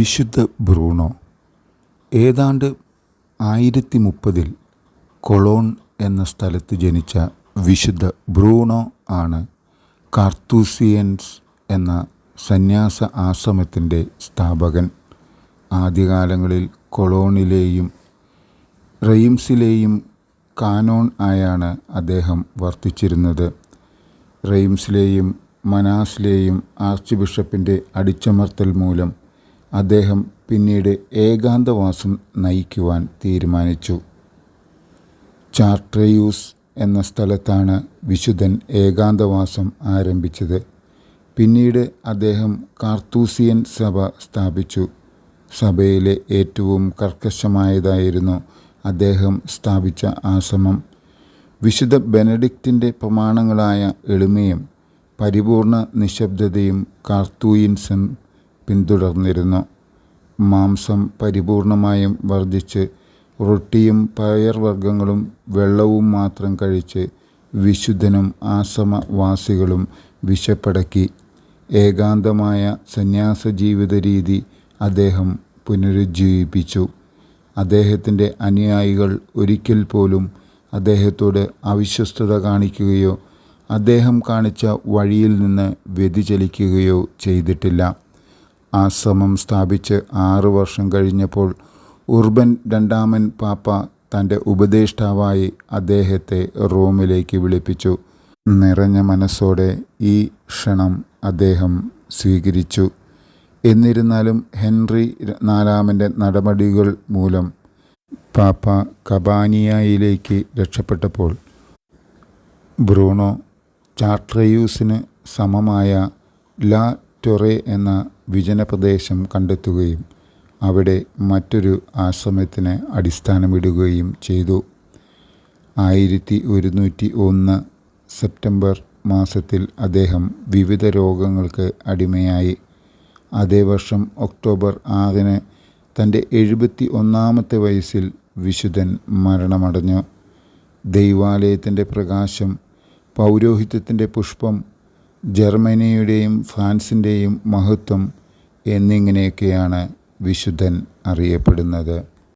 വിശുദ്ധ ബ്രൂണോ. ഏതാണ്ട് ആയിരത്തി മുപ്പതിൽ കൊളോൺ എന്ന സ്ഥലത്ത് ജനിച്ച വിശുദ്ധ ബ്രൂണോ ആണ് കാർത്തൂസിയൻസ് എന്ന സന്യാസ ആശ്രമത്തിന്റെ സ്ഥാപകൻ. ആദ്യകാലങ്ങളിൽ കൊളോണിലെയും റെയിംസിലെയും കാനോൺ ആയാണ് അദ്ദേഹം വർത്തിച്ചിരുന്നത്. റെയിംസിലെയും മനാസിലെയും ആർച്ച് ബിഷപ്പിന്റെ അടിച്ചമർത്തൽ മൂലം അദ്ദേഹം പിന്നീട് ഏകാന്തവാസം നയിക്കുവാൻ തീരുമാനിച്ചു. ചാർട്രയൂസ് എന്ന സ്ഥലത്താണ് വിശുദ്ധൻ ഏകാന്തവാസം ആരംഭിച്ചത്. പിന്നീട് അദ്ദേഹം കാർത്തൂസിയൻ സഭ സ്ഥാപിച്ചു. സഭയിലെ ഏറ്റവും കർക്കശമായതായിരുന്നു അദ്ദേഹം സ്ഥാപിച്ച ആശ്രമം. വിശുദ്ധ ബെനഡിക്റ്റിന്റെ പ്രമാണങ്ങളായ എളിമയും പരിപൂർണ നിശബ്ദതയും കാർത്തൂയിൻസം പിന്തുടർന്നിരുന്നു. മാംസം പരിപൂർണമായും വർദ്ധിച്ച് റൊട്ടിയും പയർവർഗങ്ങളും വെള്ളവും മാത്രം കഴിച്ച് വിശുദ്ധനും ആശ്രമവാസികളും വിശപ്പടക്കി. ഏകാന്തമായ സന്യാസ ജീവിത രീതി അദ്ദേഹം പുനരുജ്ജീവിപ്പിച്ചു. അദ്ദേഹത്തിന്റെ അനുയായികൾ ഒരിക്കൽ പോലും അദ്ദേഹത്തോട് അവിശ്വസ്തത കാണിക്കുകയോ അദ്ദേഹം കാണിച്ച വഴിയിൽ നിന്ന് വ്യതിചലിക്കുകയോ ചെയ്തിട്ടില്ല. ആശ്രമം സ്ഥാപിച്ച് ആറ് വർഷം കഴിഞ്ഞപ്പോൾ ഉർബൻ രണ്ടാമൻ പാപ്പ തന്റെ ഉപദേഷ്ടാവായി അദ്ദേഹത്തെ റോമിലേക്ക് വിളിപ്പിച്ചു. നിറഞ്ഞ മനസ്സോടെ ഈ ക്ഷണം അദ്ദേഹം സ്വീകരിച്ചു. എന്നിരുന്നാലും ഹെൻറി നാലാമന്റെ നടപടികൾ മൂലം പാപ്പ കബാനിയയിലേക്ക് രക്ഷപ്പെട്ടപ്പോൾ ബ്രൂണോ ചാട്രയൂസിന് സമമായ ലാ ടൊറെ എന്ന വിജനപ്രദേശം കണ്ടെത്തുകയും അവിടെ മറ്റൊരു ആശ്രമത്തിന് അടിസ്ഥാനമിടുകയും ചെയ്തു. ആയിരത്തി ഒരുന്നൂറ്റി ഒന്ന് സെപ്റ്റംബർ മാസത്തിൽ അദ്ദേഹം വിവിധ രോഗങ്ങൾക്ക് അടിമയായി. അതേ വർഷം ഒക്ടോബർ ആറിന് തന്റെ എഴുപത്തി ഒന്നാമത്തെ വയസ്സിൽ വിശുദ്ധൻ മരണമടഞ്ഞു. ദൈവാലയത്തിന്റെ പ്രകാശം പൗരോഹിത്യത്തിന്റെ പുഷ്പം ജർമ്മനിയുടെയും ഫ്രാൻസിന്റെയും മഹത്വം എന്നിങ്ങനെയൊക്കെയാണ് വിശുദ്ധൻ അറിയപ്പെടുന്നത്.